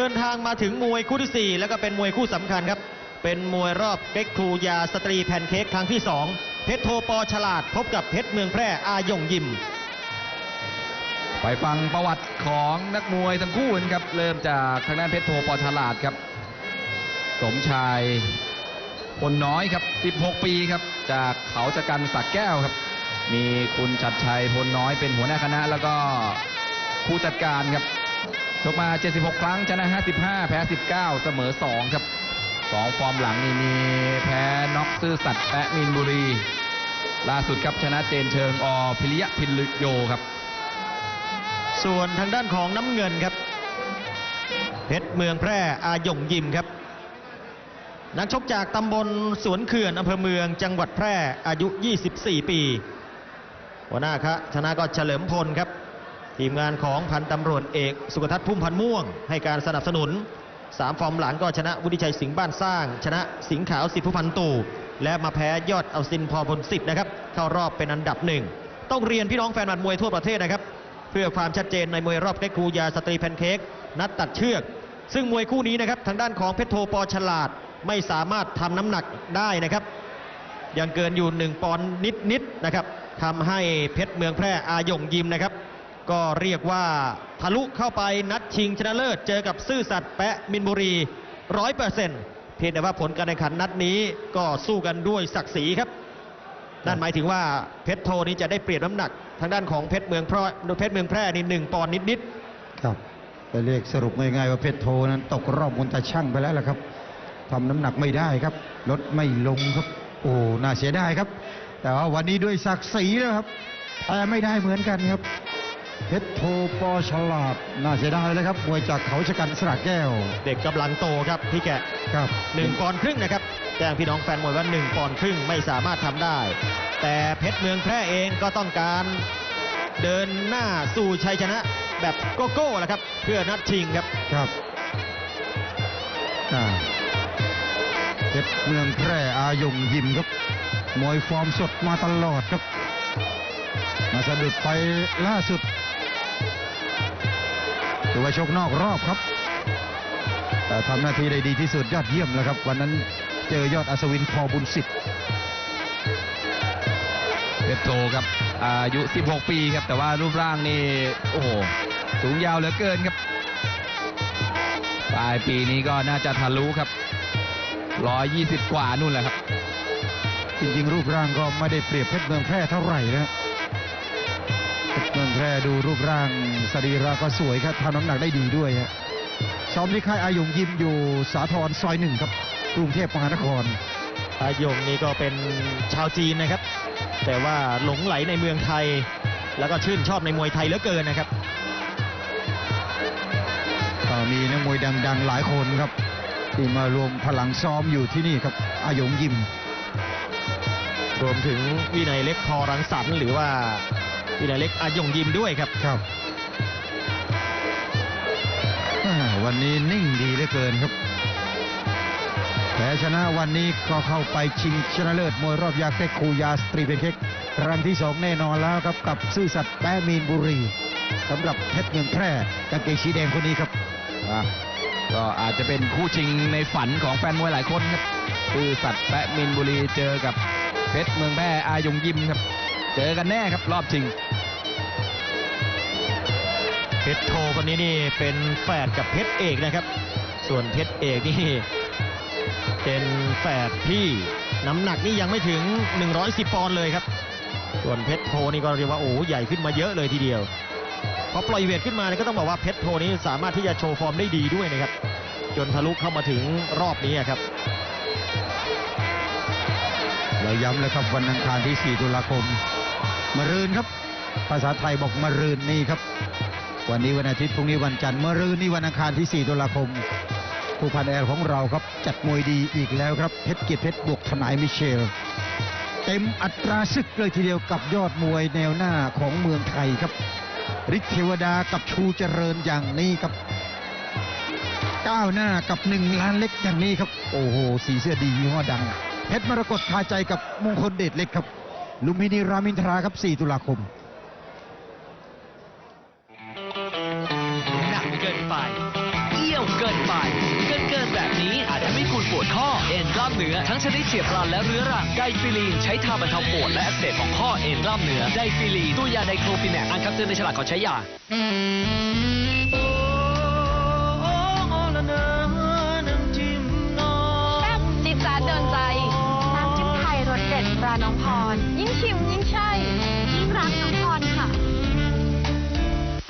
เดินทางมาถึงมวยคู่ที่ 4 แล้วก็เป็นมวยคู่สำคัญครับ เป็นมวยรอบเก๊กครูยาสตรีแผ่นเค้กครั้งที่ 2 เพชรโทปอฉลาดพบกับเพชรเมืองแพร่อายงยิม ไปฟังประวัติของนักมวยทั้งคู่นะครับ เริ่มจากทางด้านเพชรโทปอฉลาดครับ สมชายพลน้อยครับ 16 ปีครับ จากเขาจักันสักแก้วครับ มีคุณชัดชัยพลน้อยเป็นหัวหน้าคณะแล้วก็ผู้จัดการครับ ชกมา 76 ครั้งชนะ 55 แพ้ 19 เสมอ 2 ครับ 2 ฟอร์มหลังนี่มีแพ้น็อกซื่อสัตย์แปะมินบุรี ล่าสุดครับชนะเจนเชิงอพิริยะพินโยครับ ส่วนทางด้านของน้ำเงินครับ เพชรเมืองแพร่อายงยิมครับ นักชกจากตำบลสวนเขื่อนอำเภอเมืองจังหวัดแพร่อายุ 24 ปี หัวหน้าคะชนะก็เฉลิมพลครับ ทีมงานของพันตำรวจเอกสุกทัศน์พุ่มพันม่วง ให้การสนับสนุน3ฟอร์มหลังก็ชนะวุฒิชัยสิงห์บ้านสร้าง ชนะสิงห์ขาวสิทธิพันตู่และมาแพ้ยอดเอาซินพอพลสิทธิ์นะครับเข้ารอบเป็นอันดับหนึ่งต้องเรียนพี่น้องแฟนบัตรมวยทั่วประเทศนะครับ เพื่อความชัดเจนในมวยรอบเก๊กครูยาสตรีแพนเค้กนัดตัดเชือก ซึ่งมวยคู่นี้นะครับทางด้านของเพชรโทปอฉลาดไม่สามารถทำน้ำหนักได้นะครับ ยังเกินอยู่ 1ปอนด์นิดๆนะครับทำให้เพชรเมืองแพร่อายงยิมนะครับ ก็เรียกว่าทะลุเข้าไปนัดชิงชนะเลิศ เจอกับซื่อสัตย์แปะมินบุรีร้อยเปอร์เซ็นต์เพียงแต่ว่าผลการแข่งขันนัดนี้ก็สู้กันด้วยศักดิ์ศรีครับนั่นหมายถึงว่าเพชรโทนี้จะได้เปรียบน้ำหนัก ทางด้านของเพชรเมืองพร่เพชรเมืองแพร่นี่หนึ่งปอนด์นิดครับไปเรียกสรุปง่ายๆว่าเพชรโทนั้นตกรอบมนตาช่างไปแล้วล่ะครับทำน้ำหนักไม่ได้ครับลดไม่ลงครับ โอ้น่าเสียดายครับ แต่ว่าวันนี้ด้วยศักดิ์ศรีแล้วครับแต่ไม่ได้เหมือนกันครับ เพชรโทปอฉลาดน่าเสียดายเลยครับมวยจากเขาชะกันสระแก้วๆเด็กกำลังโตครับพี่แกะครับหนึ่งปอนด์ครึ่งนะครับแจ้งพี่น้องแฟนมวยว่าหนึ่งปอนด์ครึ่งไม่สามารถทำได้ แต่เพชรเมืองแพร่เองก็ต้องการเดินหน้าสู่ชัยชนะแบบโกโก้แหละครับ เพื่อนัดชิงครับครับอ่าเพชรเมืองแพร่อายงยิมครับมวยฟอร์มสดมาตลอดครับมาสะดุดไปล่าสุด ถือว่าชกนอกรอบครับ แต่ทำหน้าที่ได้ดีที่สุดยอดเยี่ยมแล้วครับ วันนั้นเจอยอดอัศวินพอบุญสิทธิ์เพชรโทครับอายุ 16 ปีครับ แต่ว่ารูปร่างนี่โอ้โหสูงยาวเหลือเกินครับปลายปีนี้ก็น่าจะทะลุครับ 120 กว่านู่นแหละครับ จริงๆ รูปร่างก็ไม่ได้เปรียบเพชรเมืองแพร่เท่าไหร่นะเพชรเมืองแพร่ดูรูปร่างสรีระก็สวยครับทำน้ำหนักได้ดีด้วยฮะซ้อมที่ค่ายอายุงยิมอยู่สาทรซอยหนึ่งครับกรุงเทพมหานครอายงนี่ก็เป็นชาวจีนนะครับ แต่ว่าหลงไหลในเมืองไทย แล้วก็ชื่นชอบในมวยไทยเหลือเกินนะครับก็มีนักมวยดัง ๆ หลายคนครับ ที่มารวมพลังซ้อมอยู่ที่นี่ครับอายุงยิมรวมถึงวินัยเล็กพอรังสรรค์หรือว่า วินัยเล็กอายงยิมด้วยครับครับอ่าวันนี้นิ่งดีเหลือเกินครับแพ้ชนะวันนี้ก็เข้าไปชิงชนะเลิศมวยรอบยาเต็กคูยาสตรีเป็นเค้กครั้งที่สองแน่นอนแล้วครับกับซื่อสัตย์แปะมีนบุรีสำหรับเพชรเมืองแพร่กางเกงสีแดงคนนี้ครับอะก็อาจจะเป็นคู่ชิงในฝันของแฟนมวยหลายคนครับคือสัตว์แปะมินบุรีเจอกับเพชรเมืองแพร่อายงยิมครับ เจอกันแน่ครับรอบชิงเพชรโทคนนี้นี่เป็นแฝดกับเพชรเอกนะครับ ส่วนเพชรเอกนี่เป็นแฝดที่น้ำหนักนี่ยังไม่ถึง 110 ปอนด์เลยครับ ส่วนเพชรโทนี่ก็เรียกว่าโอ้โหใหญ่ขึ้นมาเยอะเลยทีเดียวพอปล่อยเวทขึ้นมาเนี่ยก็ต้องบอกว่าเพชรโทนี้สามารถที่จะโชว์ฟอร์มได้ดีด้วยนะครับ จนทะลุเข้ามาถึงรอบนี้ครับ เราย้ำเลยครับวันอังคารที่ 4 ตุลาคม มรืนครับ ภาษาไทยบอกมรืนนี่ครับ วันนี้วันอาทิตย์พรุ่งนี้วันจันทร์มรืนนี่วันอังคารที่ 4 ตุลาคม ผู้พันแอร์ของเราครับ จัดมวยดีอีกแล้วครับเพชรเกียรติเพชรบวกทนายมิเชล เต็มอัตราศึกเลยทีเดียวกับยอดมวยแนวหน้าของเมืองไทยครับฤทธิเทวดากับชูเจริญอย่างนี้ครับก้าวหน้ากับหนึ่งล้านเล็กอย่างนี้ครับ โอ้โห สีเสื้อดียี่ห้อดัง เพชรมรกตคาใจกับมงคลเดชเล็กครับ ลุมพินีรามินทราครับ 4 ตุลาคมหนักเกินไปเอี้ยวเกินไป เกินเกินแบบนี้อาจจะไม่คุณปวดข้อเอ็นกล้ามเนื้อทั้งชนิดเฉียบพลันและเรื้อรังไดฟิลีนใช้ทาบรรเทาปวดและอักเสบของข้อเอ็นกล้ามเนื้อไดฟิลีนตัวยาไดโครฟินแนกอ่านคำเตือนในฉลากก่อนใช้ยา น้องพร ยิ่งชิมยิ่งใช่ ยิ่งรักน้องพรค่ะ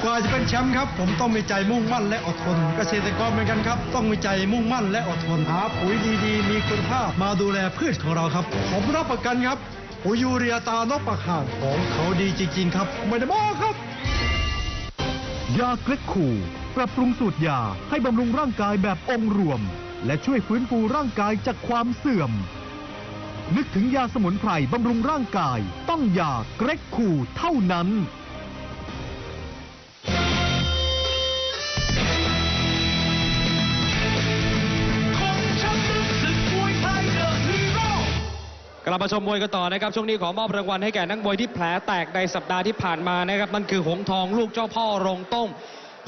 กว่าจะเป็นแชมป์ครับ ผมต้องมีใจมุ่งมั่นและอดทน เกษตรกรเหมือนกันครับ ต้องมีใจมุ่งมั่นและอดทนหาปุ๋ยดีๆ มีคุณภาพมาดูแลพืชของเราครับ ผมรับประกันครับปุ๋ยยูเรียตานกประหารของเขาดีจริง ๆ ครับ ไม่ได้บอกครับ ยาเกล็กคูปรับปรุงสูตรยาให้บำรุงร่างกายแบบองค์รวม และช่วยฟื้นฟูร่างกายจากความเสื่อม นึกถึงยาสมุนไพรบำรุงร่างกาย ต้องยาเกร็กคูเท่านั้น กลับมาชมมวยกันต่อนะครับ ช่วงนี้ขอมอบรางวัลให้แก่นักมวยที่แผลแตกในสัปดาห์ที่ผ่านมานะครับนั่นคือหงทองลูกเจ้าพ่อโรงต้ม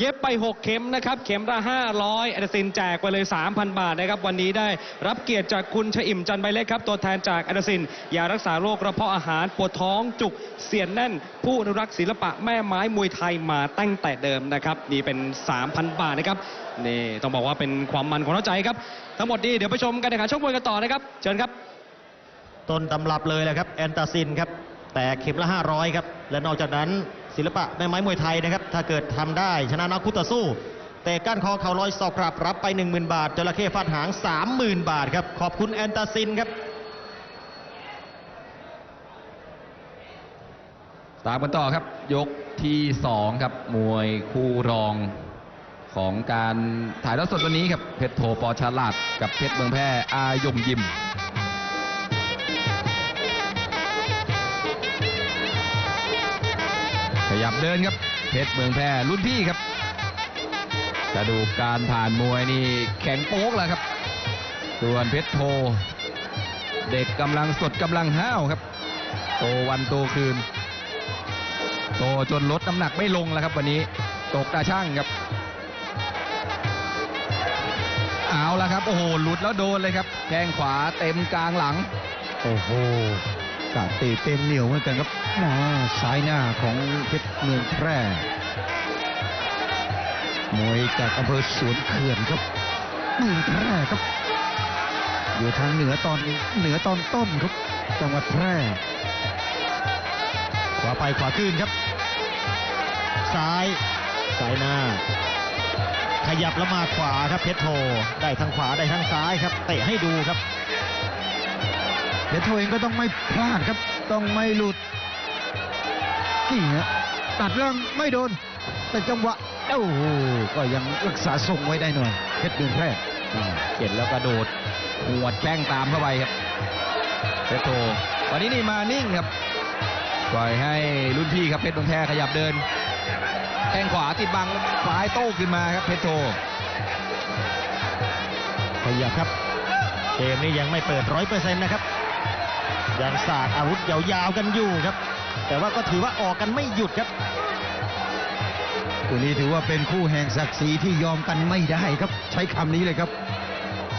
เย็บไป 6 เข็มนะครับ เข็มละ500อดซินแจกไปเลย 3,000 บาทนะครับ วันนี้ได้รับเกียรติจากคุณชอิ่มจันใบเล็กครับ ตัวแทนจากอดซินยารักษาโรคกระเพาะอาหารปวดท้องจุกเสียนแน่น ผู้อนุรักษ์ศิลปะแม่ไม้มวยไทยมาตั้งแต่เดิมนะครับนี่เป็น 3,000 บาทนะครับนี่ต้องบอกว่าเป็นความมันของน้าใจครับ ทั้งหมดนี้เดี๋ยวไปชมการแข่งขันชกมวยกันต่อนะครับเชิญครับต้นตำรับเลยแหละครับแอนตาซินครับแต่เข็มละ 500 ครับ และนอกจากนั้น ศิลปะแม่ไม้มวยไทยนะครับ ถ้าเกิดทำได้ชนะนักคู่ต่อสู้แต่ก้านคอเข่าลอยสอกกลับรับไป 10,000 บาทจระเข้ฟาดหาง 30,000 บาทครับ ขอบคุณแอนตาซินครับ ตามกันต่อครับ ยกที่ 2 ครับ มวยคู่รองของการถ่ายทอดสดวันนี้ครับ เพชรโทปอฉลาดกับเพชรเมืองแพร่อายงยิม ยับเดินครับ เพชรเมืองแพร่รุ่นพี่ครับกระดูกการผ่านมวยนี่แข็งโป๊กแล้วครับ ส่วนเพชรโท เด็กกำลังสดกำลังห้าวครับ โตวันโตคืน โตจนลดน้ำหนักไม่ลงแล้วครับ วันนี้ตกตาช่างครับ เอาละครับ โอ้โหหลุดแล้วโดนเลยครับแข้งขวาเต็มกลางหลัง โอ้โหกาเตะเต็มเหนียวเหมือนกันครับ มาซ้ายหน้าของเพชรเมืองแพร่ มวยจากอำเภอสวนเขื่อนครับเมืองแพร่ครับ อยู่ทางเหนือตอนเหนือตอนต้นครับ จังหวัดแพร่ ขวาไปขวาขึ้นครับ ซ้าย ซ้ายหน้า ขยับแล้วมาขวาครับเพชรโท ได้ทั้งขวาได้ทั้งซ้ายครับ เตะให้ดูครับเพชรโทเองก็ต้องไม่พลาดครับ ต้องไม่หลุด นี่ฮะตัดเรื่องไม่โดน แต่จังหวะโอ้โหก็ยังรักษาทรงไว้ได้หน่อยเพชรเมืองแพร่อ่าเห็นแล้วกระโดดหวดแข้งตามเข้าไปครับเพชรโทวันนี้นี่มานิ่งครับปล่อยให้รุ่นพี่ครับเพชรเมืองแพร่ขยับเดินแข้งขวาติดบังซ้ายโต้ขึ้นมาครับเพชรโทขยับครับเกมนี้ยังไม่เปิดร้อยเปอร์เซ็นต์นะครับยังสาดอาวุธยาวๆกันอยู่ครับ แต่ว่าก็ถือว่าออกกันไม่หยุดครับตัวนี้ถือว่าเป็นคู่แห่งศักดิ์ศรีที่ยอมกันไม่ได้ครับ ใช้คำนี้เลยครับ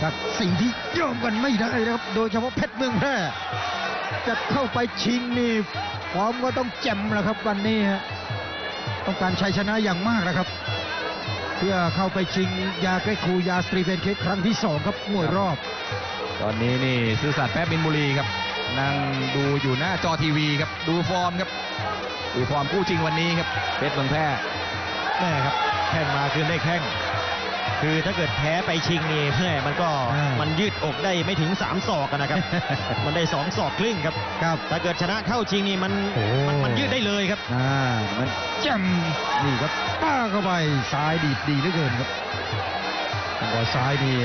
ศักดิ์ศรีที่ยอมกันไม่ได้นะครับ โดยเฉพาะเพชรเมืองแพร่จะเข้าไปชิงนี่พร้อมก็ต้องแจ่มแล้วครับวันนี้ฮะต้องการชัยชนะอย่างมากนะครับ เพื่อเข้าไปชิงยาแก้คูยาสตรีเพนเค้กครั้งที่สองครับมวยรอบ ตอนนี้นี่ซื่อสัตย์แป๊บบินบุรีครับ นั่งดูอยู่หน้าจอทีวีครับ ดูฟอร์มครับ ดูฟอร์มคู่จริงวันนี้ครับ เพชรเมืองแพร่แม่ครับ แข้งมาคือได้แข้ง คือถ้าเกิดแพ้ไปชิงนี่แม่มันก็อ่ามัมันยืดอกได้ไม่ถึง 3 ศอกอะนะครับ มันได้2ศอกครึ่งครับ ครับ ถ้าเกิดชนะเข้าชิงนี่มันโอ้มันมันยืดได้เลยครับ อ่า มันแจ่มนี่ครับป้าเข้าไปซ้ายดีดดีเหลือเกินครับจังหวะซ้ายนี่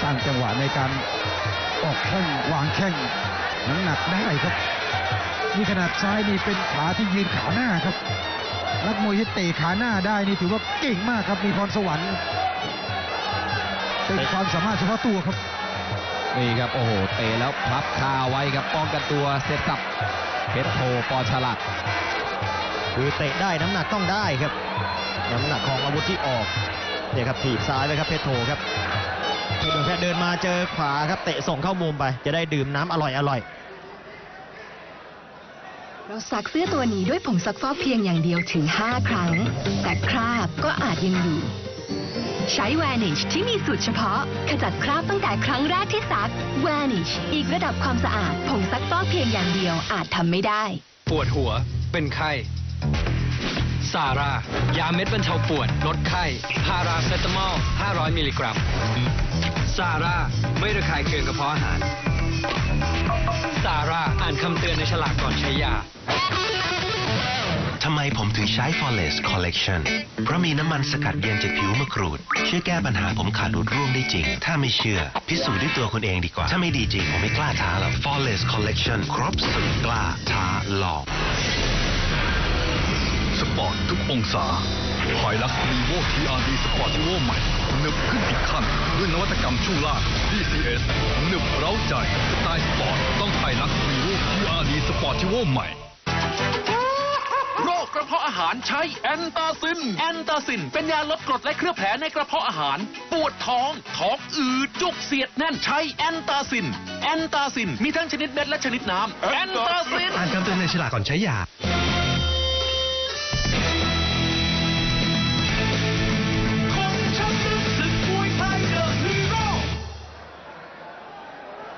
สร้างจังหวะในการออกแข้งวางแข้ง น้ำหนักได้ครับนี่ขนาดซ้ายนี่เป็นขาที่ยืนขาหน้าครับนักมวยที่เตะขาหน้าได้นี่ถือว่าเก่งมากครับมีพรสวรรค์เป็นความสามารถเฉพาะตัวครับนี่ครับโอ้โหเตะแล้วพับคาไว้ครับป้องกันตัวเสร็จสับเพชรโทปอฉลาดคือเตะได้น้ำหนักต้องได้ครับ น้ำหนักของอาวุธที่ออกเนี่ยครับถีบซ้ายไปครับเพชรโทครับ เพชรเมืองแพร่เดินมาเจอขวาครับเตะส่งเข้ามุมไป จะได้ดื่มน้ำอร่อยอร่อยเราซักเสื้อตัวนี้ด้วยผงซักฟอกเพียงอย่างเดียวถึง 5 ครั้ง แต่คราบก็อาจยังอยู่ ใช้ Vanish ที่มีสูตรเฉพาะ ขจัดคราบตั้งแต่ครั้งแรกที่ซัก Vanish อีกระดับความสะอาด ผงซักฟอกเพียงอย่างเดียวอาจทำไม่ได้ ปวดหัว เป็นไข้ซาร่ายาเม็ดบรรเทาปวด ลดไข้พาราเซตามอล 500 มิลลิกรัม ซาร่าไม่ระคายเคืองกระเพาะอาหารซาร่าอ่านคำเตือนในฉลากก่อนใช้ยาทำไมผมถึงใช้ Flawless Collection เพราะมีน้ำมันสกัดเย็นจากผิวมะกรูดช่วยแก้ปัญหาผมขาดหลุดร่วงได้จริง ถ้าไม่เชื่อ พิสูจน์ด้วยตัวคุณเองดีกว่า ถ้าไม่ดีจริง ผมไม่กล้าท้าหรอก Flawless Collection ครบสุดกล้าท้าลอง สปอร์ตทุกองศา หอยลักรีโวทีอาร์ดีสปอร์ติโวใหม่หนึบขึ้นอีกขั้นด้วยนวัตกรรมช่วงล่าง DCS หนึบเร้าใจสไตล์สปอร์ตต้องไฮลักรีโวทีอาร์ดีสปอร์ติโวใหม่โรคกระเพาะอาหารใช้แอนตาซิน แอนตาซิน เป็นยาลดกรดและเคลือบแผลในกระเพาะอาหาร ปวดท้อง ท้องอืด จุกเสียดแน่นใช้แอนตาซิน แอนตาซิน มีทั้งชนิดเม็ดและชนิดน้ำแอนตาซิน อ่านคำเตือนในฉลากก่อนใช้ยา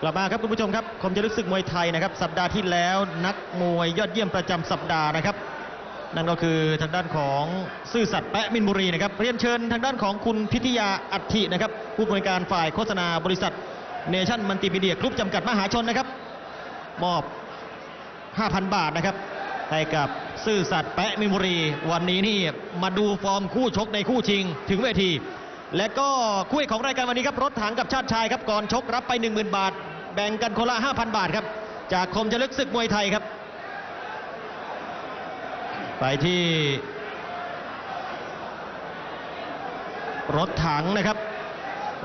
กลับมาครับคุณผู้ชมครับคมจะรู้สึกมวยไทยนะครับ สัปดาห์ที่แล้วนักมวยยอดเยี่ยมประจำสัปดาห์นะครับ นั่นก็คือทางด้านของซื่อสัตย์แปะมินบุรีนะครับเรียนเชิญทางด้านของคุณพิทยาอัฐินะครับ ผู้บริการฝ่ายโฆษณาบริษัทเนชั่นมัลติมีเดียกรุ๊ปจำกัดมหาชนนะครับมอบ 5,000 บาทนะครับให้กับซื่อสัตย์แปะมินบุรี วันนี้นี่มาดูฟอร์มคู่ชกในคู่ชิง ถึงเวที และก็คู่เอกของรายการวันนี้ครับ รถถังกับชาติชายครับ ก่อนชกรับไป 10,000 บาท แบ่งกันคนละ 5,000 บาทครับ จากคมจะลึกศึกมวยไทยครับ ไปที่ รถถังนะครับ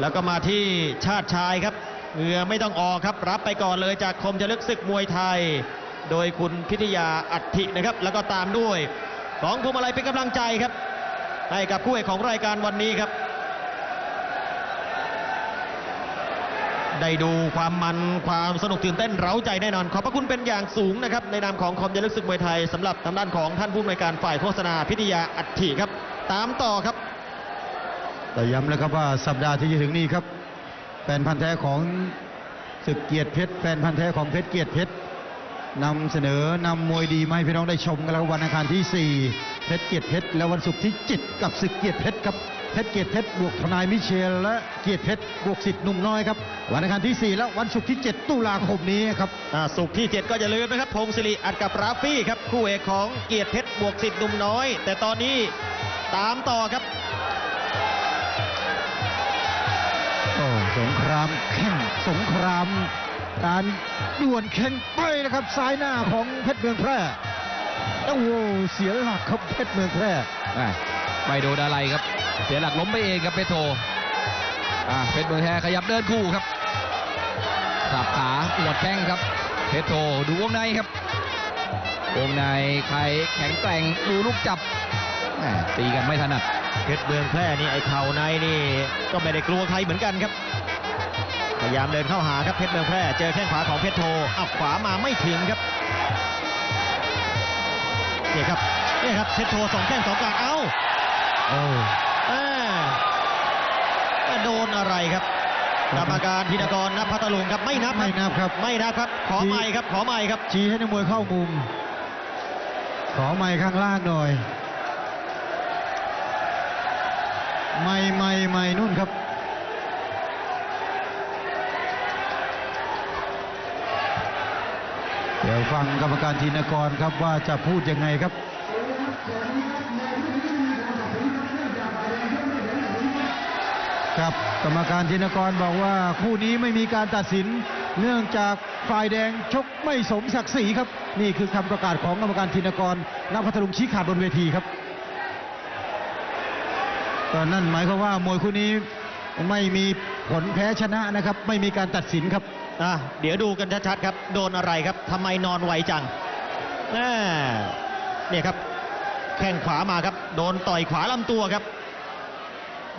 แล้วก็มาที่ชาติชายครับเหงื่อไม่ต้องออกครับ รับไปก่อนเลยจากคมจะลึกศึกมวยไทย โดยคุณพิทยาอัฐินะครับ แล้วก็ตามด้วย ของพวงมาลัยเป็นกำลังใจครับ ให้กับคู่เอกของรายการวันนี้ครับ ได้ดูความมันความสนุกตื่นเต้นเร้าใจแน่นอน ขอบพระคุณเป็นอย่างสูงนะครับในนามของคอมจะลึกศึกมวยไทยสำหรับทางด้านของท่านผู้อำนวยการฝ่ายโฆษณาพิทยาอัฐิครับ ตามต่อครับแต่ย้ำแล้วครับว่าสัปดาห์ที่จะถึงนี้ครับแฟนพันธ์แท้ของศึกเกียรติเพชรแฟนพันธ์แท้ของเพชรเกียรติเพชรนำเสนอนำมวยดีมาให้พี่น้องได้ชมกันแล้ววันอังคารที่ 4 เพชรเกียรติเพชรและวันศุกร์ที่ 7 กับศึกเกียรติเพชรครับเพชรเกียรติเพชรบวกทนายมิเชล และเกียรติเพชรบวกสิทธิ์หนุ่มน้อยครับวันอังคารที่ 4 และวันศุกร์ที่ 7 ตุลาคมนี้ครับอ่าสุกร์ที่ 7 ก็อย่าลืมนะครับพงศิริอัดกับราฟี่ครับคู่เอกของเกียรติเพชรบวกสิทธิ์หนุ่มน้อย แต่ตอนนี้ตามต่อครับโอ้สงครามแข่งสงครามการดวลแข่งไปนะครับซ้ายหน้าของเพชรเมืองแพร่ โอ้โหเสียหลักครับเพชรเมืองแพร่อะไม่โดนอะไรครับ เสียหลักล้มไปเองครับเพชรโทอะเพชรเมืองแท้ขยับเดินคู่ครับสับขาหวดแข้งครับ เพชรโทดูวงในครับ วงในใครแข็งแกร่งดูลูกจับแหม่ตีกันไม่ถนัดเพชรเมืองแพร่นี่ไอ้เข่าในนี่ก็ไม่ได้กลัวใครเหมือนกันครับพยายามเดินเข้าหาครับเพชรเมืองแพร่เจอแข้งขวาของเพชรโทอับขวามาไม่ถึงครับ นี่ครับนี่ครับเพชรโทสองแข้งสองการเอ้าโอ้แม่แม่โดนอะไรครับกรรมการธินกรนับพัทลุงครับไม่นับไม่นับครับ ไม่นับครับ ขอใหม่ครับ ขอใหม่ครับ ชี้ให้นักมวยเข้ามุม ขอไม้ข้างล่างหน่อย ไม่ไม่ไม่นู่นครับ เดี๋ ยวฟังกรรมการทีนกรครับว่าจะพูดยังไงครับครับกรรมการธินกรบอกว่าคู่นี้ไม่มีการตัดสิน เนื่องจากฝ่ายแดงชกไม่สมศักดิ์ศรีครับ นี่คือคำประกาศของกรรมการธินกรนพัทลุงชี้ขาดบนเวทีครับก็นั่นหมายความว่ามวยคู่นี้ไม่มีผลแพ้ชนะนะครับ ไม่มีการตัดสินครับ อะเดี๋ยวดูกันชัดๆครับ โดนอะไรครับทำไมนอนไวจังแน่เนี่ยครับ แข้งขวามาครับ โดนต่อยขวาลำตัวครับ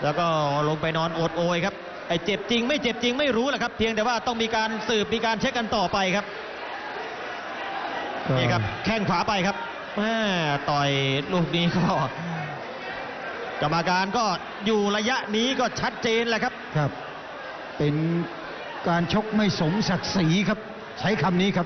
แล้วก็ลงไปนอนโอดโอยครับไอ้เจ็บจริง ไม่เจ็บจริงไม่รู้แหละครับ เพียงแต่ว่าต้องมีการสืบมีการเช็คกันต่อไปครับนี่ครับ แข้งขวาไปครับแม่ต่อยลูกนี้ก็กรรมการก็อยู่ระยะนี้ก็ชัดเจนแหละครับครับ เป็น การชกไม่สมศักดิ์ศรีครับ ใช้คำนี้ครับ